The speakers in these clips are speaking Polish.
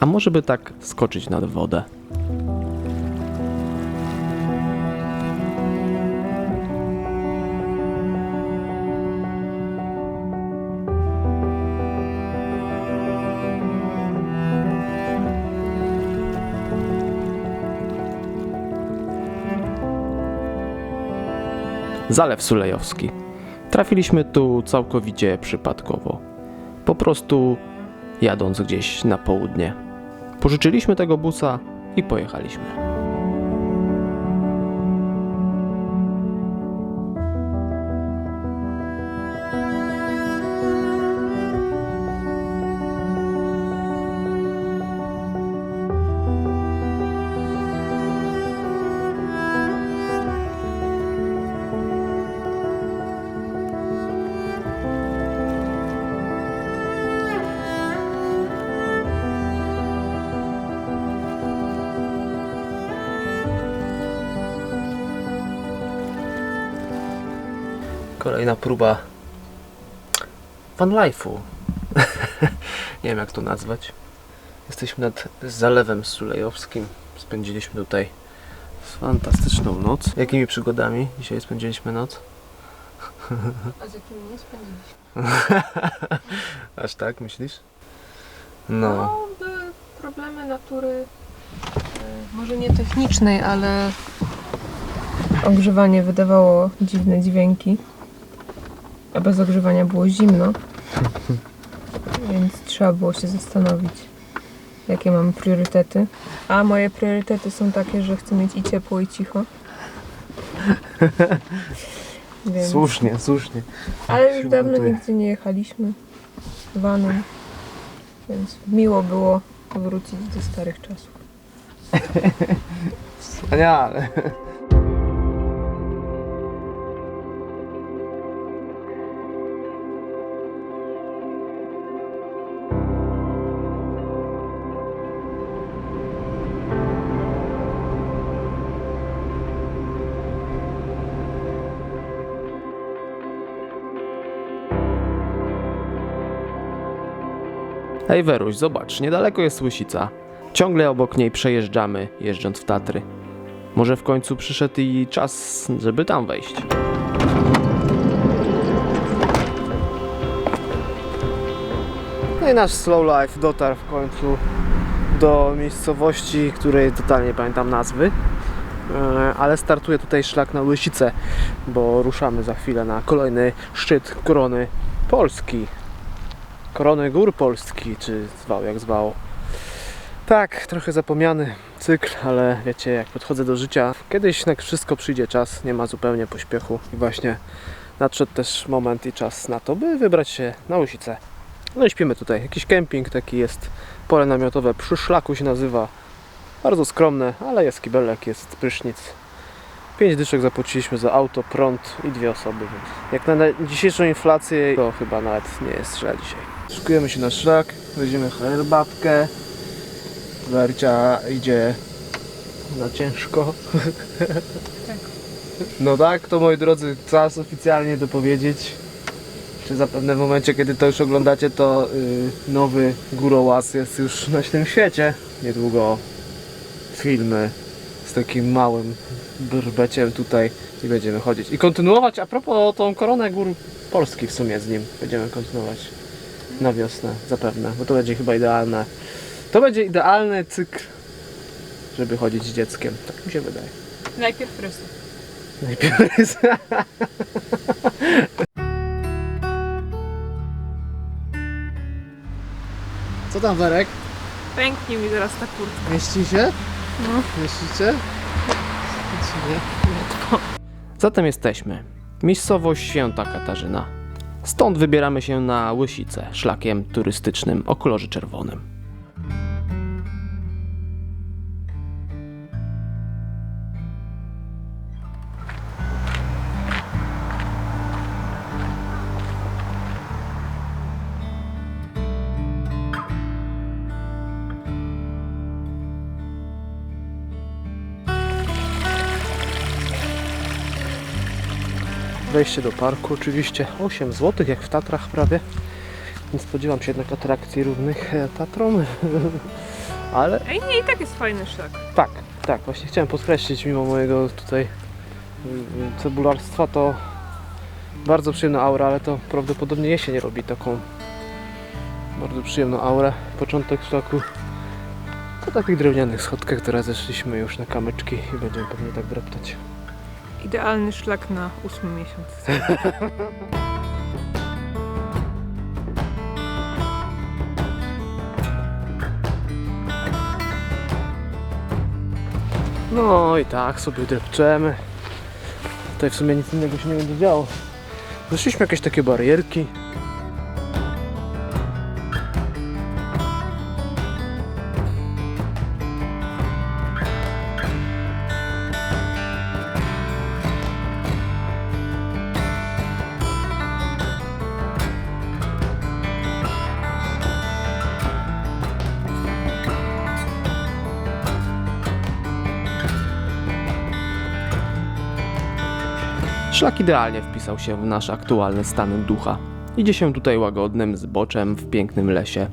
A może by tak skoczyć nad wodę? Zalew Sulejowski. Trafiliśmy tu całkowicie przypadkowo. Po prostu jadąc gdzieś na południe. Pożyczyliśmy tego busa i pojechaliśmy. Kolejna próba van life'u. Nie wiem jak to nazwać. Jesteśmy nad Zalewem Sulejowskim. Spędziliśmy tutaj fantastyczną noc. Jakimi przygodami dzisiaj spędziliśmy noc? A z jakimi nie spędziliśmy? Aż tak myślisz? No. No, były problemy natury, e, może nie technicznej, ale ogrzewanie wydawało dziwne dźwięki. A bez ogrzewania było zimno. Więc trzeba było się zastanowić, jakie mamy priorytety. A moje priorytety są takie, że chcę mieć i ciepło, i cicho. Więc... Słusznie, słusznie. Ale już dawno buntuje. nigdzie nie jechaliśmy vanem, więc miło było wrócić do starych czasów. Wspaniale. Ej Weruś, zobacz, niedaleko jest Łysica. Ciągle obok niej przejeżdżamy, jeżdżąc w Tatry. Może w końcu przyszedł i czas, żeby tam wejść. No i nasz slow life dotarł w końcu do miejscowości, której totalnie nie pamiętam nazwy. E, Ale startuje tutaj szlak na Łysicę, bo ruszamy za chwilę na kolejny szczyt korony Polski. Korony Gór Polski, czy zwał jak zwał. Tak, trochę zapomniany cykl, ale wiecie, jak podchodzę do życia, kiedyś na wszystko przyjdzie czas, nie ma zupełnie pośpiechu i właśnie nadszedł też moment i czas na to, by wybrać się na Łysicę. No i śpimy tutaj. Jakiś kemping taki jest, pole namiotowe przy szlaku się nazywa. Bardzo skromne, ale jest kibelek, jest prysznic. Pięć dyszek zapłaciliśmy za auto, prąd i dwie osoby, więc jak na dzisiejszą inflację to chyba nawet nie jest źle dzisiaj. Szykujemy się na szlak, weźmiemy herbatkę. Wercia idzie na ciężko. No tak, to moi drodzy, czas oficjalnie dopowiedzieć. Czy zapewne w momencie, kiedy to już oglądacie, to y, nowy górołaz jest już na tym świecie. Niedługo filmy z takim małym brbeciem tutaj i będziemy chodzić. I kontynuować, a propos tą koronę gór Polski w sumie z nim będziemy kontynuować na wiosnę zapewne, bo to będzie chyba idealne. To będzie idealny cykl, żeby chodzić z dzieckiem. Tak mi się wydaje. Najpierw rysy. Najpierw jest... Co tam Werek? Pęknie mi zaraz ta kurtka. Mieści się? No. Mieścicie? Czy nie? Zatem jesteśmy. Miejscowość Święta Katarzyna. Stąd wybieramy się na Łysicę, szlakiem turystycznym o kolorze czerwonym. Wejście do parku oczywiście 8 zł, jak w Tatrach prawie. Nie spodziewam się jednak atrakcji równych e, Tatrom. Ale Ej, nie, i tak jest fajny szlak. tak, tak, właśnie chciałem podkreślić, mimo mojego tutaj y, cebularstwa, to bardzo przyjemna aura, ale to prawdopodobnie jesień robi taką bardzo przyjemną aurę. Początek szlaku po takich drewnianych schodkach, teraz zeszliśmy już na kamyczki i będziemy pewnie tak dreptać. Idealny szlak na ósmy miesiąc. No i tak sobie drepczemy. Tutaj w sumie nic innego się nie będzie działo. Zeszliśmy jakieś takie barierki. Szlak idealnie wpisał się w nasz aktualny stan ducha. Idzie się tutaj łagodnym zboczem w pięknym lesie.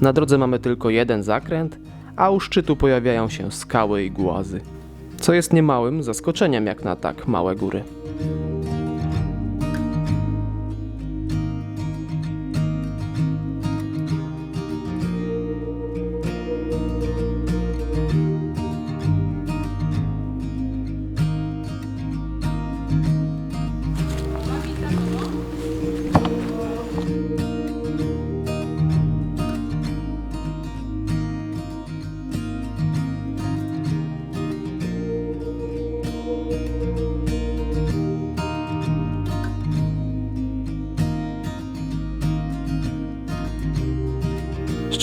Na drodze mamy tylko jeden zakręt, a u szczytu pojawiają się skały i głazy. Co jest niemałym zaskoczeniem jak na tak małe góry.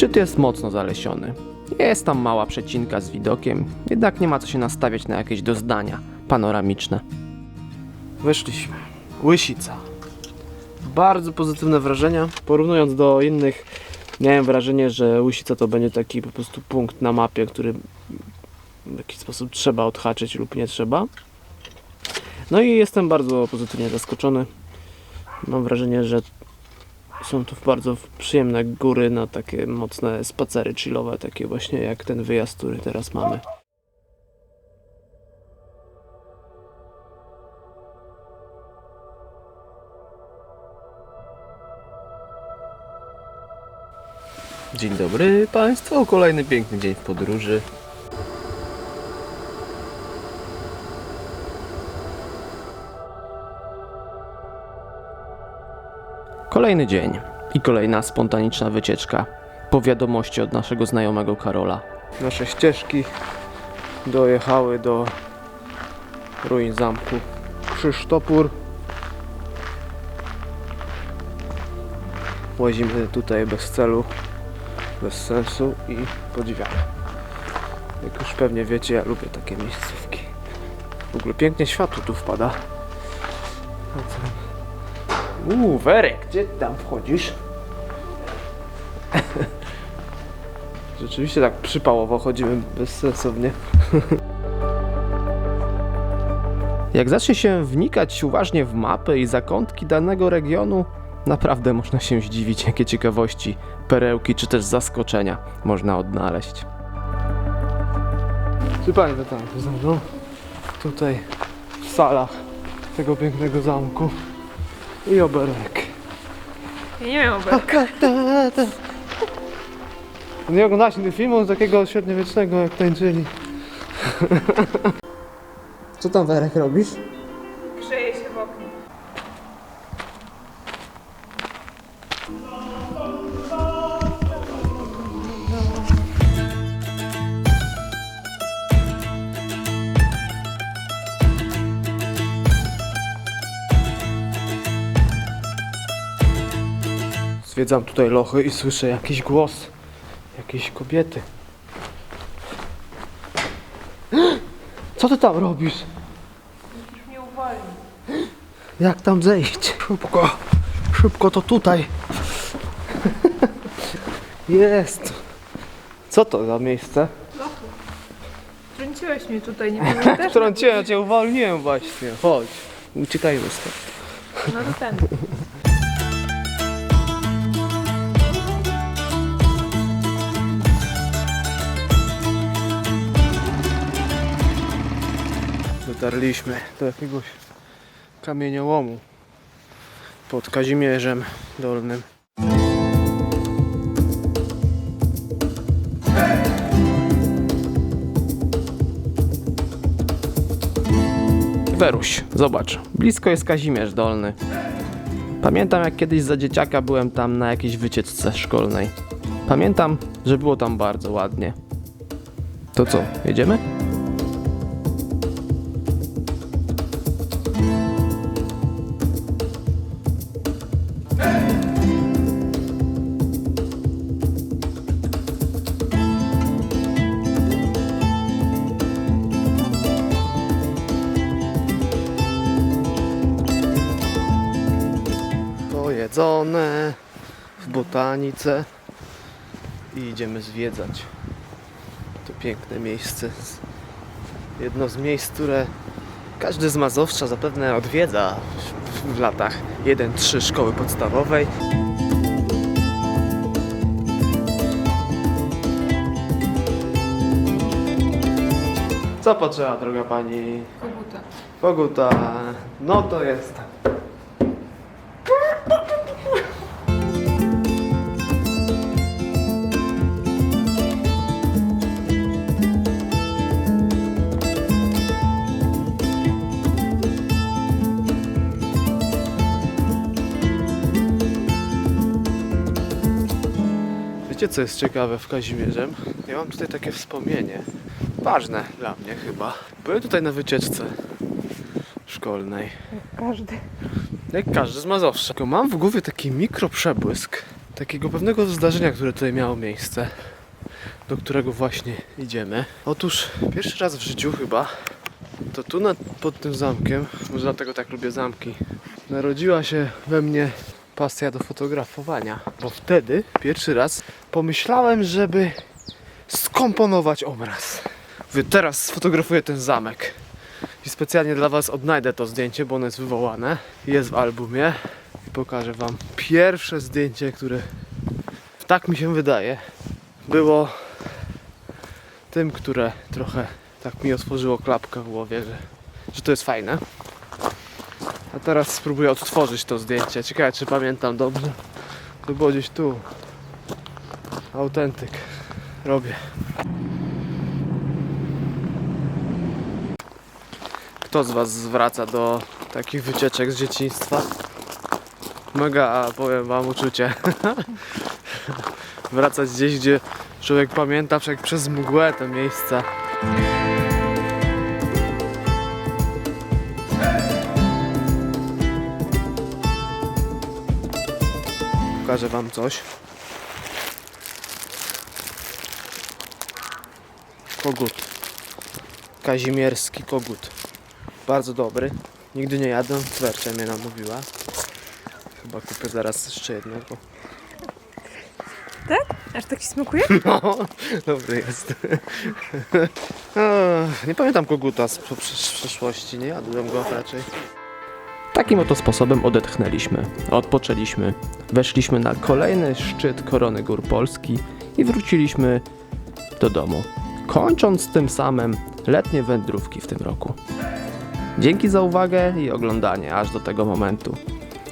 Szczyt jest mocno zalesiony. Jest tam mała przecinka z widokiem, jednak nie ma co się nastawiać na jakieś doznania panoramiczne. Weszliśmy. Łysica. Bardzo pozytywne wrażenia. Porównując do innych, miałem wrażenie, że Łysica to będzie taki po prostu punkt na mapie, który w jakiś sposób trzeba odhaczyć lub nie trzeba. No i jestem bardzo pozytywnie zaskoczony. Mam wrażenie, że są tu bardzo przyjemne góry na takie mocne spacery chillowe, takie właśnie jak ten wyjazd, który teraz mamy. Dzień dobry Państwu, kolejny piękny dzień w podróży. Kolejny dzień i kolejna spontaniczna wycieczka. Po wiadomości od naszego znajomego Karola. nasze ścieżki dojechały do ruin zamku Krzysztopór. Łazimy tutaj bez celu, bez sensu i podziwiamy. Jak już pewnie wiecie, ja lubię takie miejscówki. W ogóle pięknie światło tu wpada. Uuu, Werek, gdzie ty tam wchodzisz? Rzeczywiście tak przypałowo chodzimy bezsensownie. Jak zacznie się wnikać uważnie w mapy i zakątki danego regionu, naprawdę można się zdziwić, jakie ciekawości, perełki czy też zaskoczenia można odnaleźć. Sypanie to tam ze mną. Tutaj w salach tego pięknego zamku. I oberek. Ja nie wiem, oberka. Nie oglądałeś nigdy filmu z takiego średniowiecznego jak tańczyli. Co tam Werek robisz? Zwiedzam tutaj lochy i słyszę jakiś głos. Jakiejś kobiety. Co ty tam robisz? Już mnie uwolni. Jak tam zejść? Szybko, szybko to tutaj. Jest. Co to za miejsce? Trąciłeś mnie tutaj, nie pamiętasz? Wtrąciłem, cię uwolniłem właśnie. Chodź. Uciekajmy stąd. No to ten. Dotarliśmy do jakiegoś kamieniołomu pod Kazimierzem Dolnym. Weruś, zobacz, blisko jest Kazimierz Dolny. Pamiętam jak kiedyś za dzieciaka byłem tam na jakiejś wycieczce szkolnej. Pamiętam, że było tam bardzo ładnie. To co, jedziemy? Pojedzone w botanice i idziemy zwiedzać to piękne miejsce. Jedno z miejsc, które każdy z Mazowsza zapewne odwiedza w- latach 1-3 szkoły podstawowej. Co potrzeba, droga pani? Koguta. Poguta. No to jest. Wiecie co jest ciekawe w Kazimierzem? Ja mam tutaj takie wspomnienie. Ważne dla mnie chyba. Byłem tutaj na wycieczce szkolnej. Każdy. Jak każdy z Mazowsza. Tylko mam w głowie taki mikroprzebłysk takiego pewnego zdarzenia, które tutaj miało miejsce, do którego właśnie idziemy. Otóż pierwszy raz w życiu chyba, to tu nad, pod tym zamkiem, może dlatego tak lubię zamki, narodziła się we mnie pasja do fotografowania. Bo wtedy pierwszy raz pomyślałem, żeby skomponować obraz. Mówię, teraz sfotografuję ten zamek. I specjalnie dla Was odnajdę to zdjęcie, bo ono jest wywołane. Jest w albumie. I pokażę Wam pierwsze zdjęcie, które tak mi się wydaje, było tym, które trochę tak mi otworzyło klapkę w głowie, że, że to jest fajne. A teraz spróbuję odtworzyć to zdjęcie. Ciekawe, czy pamiętam dobrze. To było gdzieś tu. Autentyk. Robię. Kto z Was zwraca do takich wycieczek z dzieciństwa? Mega, powiem Wam, uczucie. Wracać gdzieś, gdzie człowiek pamięta jak przez mgłę te miejsca. Pokażę Wam coś. Kogut. Kazimierski kogut. Bardzo dobry. Nigdy nie jadłem, Wercia mnie namówiła. Chyba kupię zaraz jeszcze jednego. Aż tak ci smakuje? No, dobry jest. Nie pamiętam koguta z przeszłości, nie jadłem go raczej. Takim oto sposobem odetchnęliśmy, odpoczęliśmy, weszliśmy na kolejny szczyt korony gór Polski i wróciliśmy do domu, kończąc tym samym letnie wędrówki w tym roku. Dzięki za uwagę i oglądanie aż do tego momentu.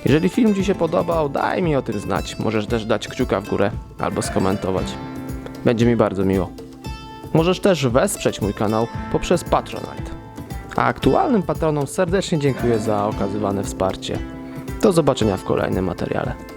Jeżeli film Ci się podobał, daj mi o tym znać. Możesz też dać kciuka w górę albo skomentować. Będzie mi bardzo miło. Możesz też wesprzeć mój kanał poprzez Patronite. A aktualnym patronom serdecznie dziękuję za okazywane wsparcie. Do zobaczenia w kolejnym materiale.